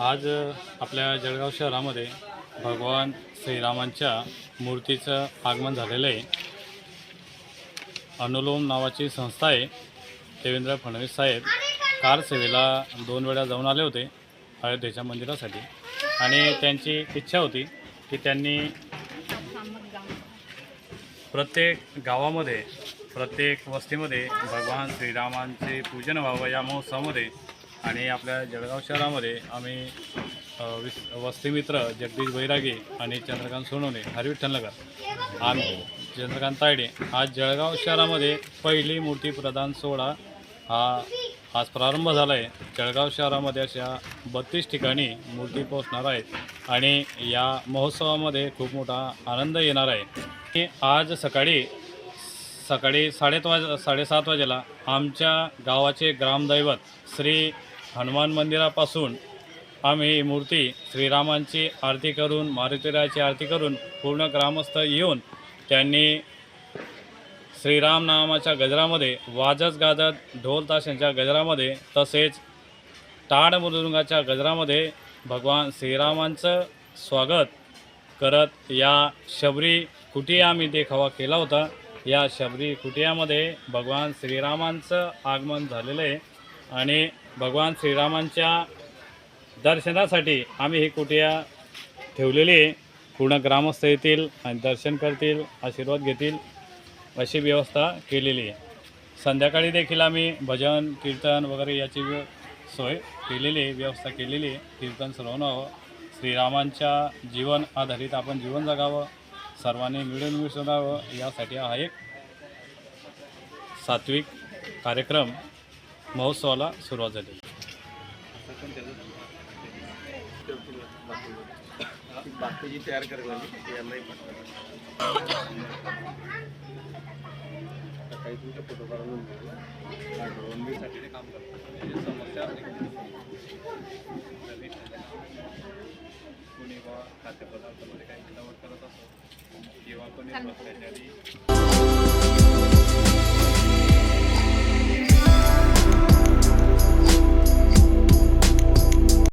आज आपल्या जळगाव शहरामध्ये भगवान श्रीरामांच्या मूर्तीचं आगमन झालेलं आहे. अनुलोम नावाची संस्था आहे. देवेंद्र फडणवीस साहेब कार सेवेला दोन वेळा जाऊन आले होते अयोध्येच्या मंदिरासाठी. आणि त्यांची इच्छा होती की त्यांनी प्रत्येक गावामध्ये प्रत्येक वस्तीमध्ये भगवान श्रीरामांचे पूजन व्हावं या महोत्सवामध्ये आणि आपल्या जळगाव शहरामध्ये आम्ही विस- वस्तीमित्र जगदीश बैरागे आणि चंद्रकांत सोनवणे हरिविठ्ठल नगर आम्ही चंद्रकांत तायडे आज जळगाव शहरामध्ये पहिली मूर्ती प्रदान सोहळा हा आज प्रारंभ झाला आहे जळगाव शहरामध्ये अशा बत्तीस ठिकाणी मूर्ती पोहोचणार आहेत आणि या महोत्सवामध्ये खूप मोठा आनंद येणार आहे. आज सकाळी सकाळी साडेत वाज साडेसात वाजेला आमच्या गावाचे ग्रामदैवत श्री हनुमान मंदिरापासून आम्ही मूर्ती श्रीरामांची आरती करून मारुतीरायाची आरती करून पूर्ण ग्रामस्थ येऊन त्यांनी श्रीराम नामाच्या गजरामध्ये वाजत गाजत ढोल ताशांच्या गजरामध्ये तसेच टाळ मृदुंगाच्या गजरामध्ये भगवान श्रीरामांचं स्वागत करत या शबरी कुठे आम्ही देखावा केला होता. या शबरी कुटियामध्ये भगवान श्रीरामांचं आगमन झालेलं आहे. आणि भगवान श्रीरामांच्या दर्शनासाठी आम्ही ही कुटिया ठेवलेली आहे. पूर्ण ग्रामस्थ येतील आणि दर्शन करतील आशीर्वाद घेतील अशी व्यवस्था केलेली आहे. संध्याकाळी देखील आम्ही भजन कीर्तन वगैरे याची सोय केलेली आहे व्यवस्था केलेली आहे. कीर्तन श्रवण व्हावं श्रीरामांच्या जीवन आधारित आपण जीवन जगावं. सर्वांनी मिळून मिसळावं यासाठी हा एक सात्विक कार्यक्रम महोत्सवाला सुरुवात झाली. बाकीची तयार करायला लागली यांनाही पाठवा सकाळी तुमचे फोटो काढून ड्रोनबीसाठी ते काम करतात म्हणजे समस्या कोणी बा खाद्यपदार्थामध्ये काही मिलावट करत असो किंवा कोणी बसण्याच्या आधी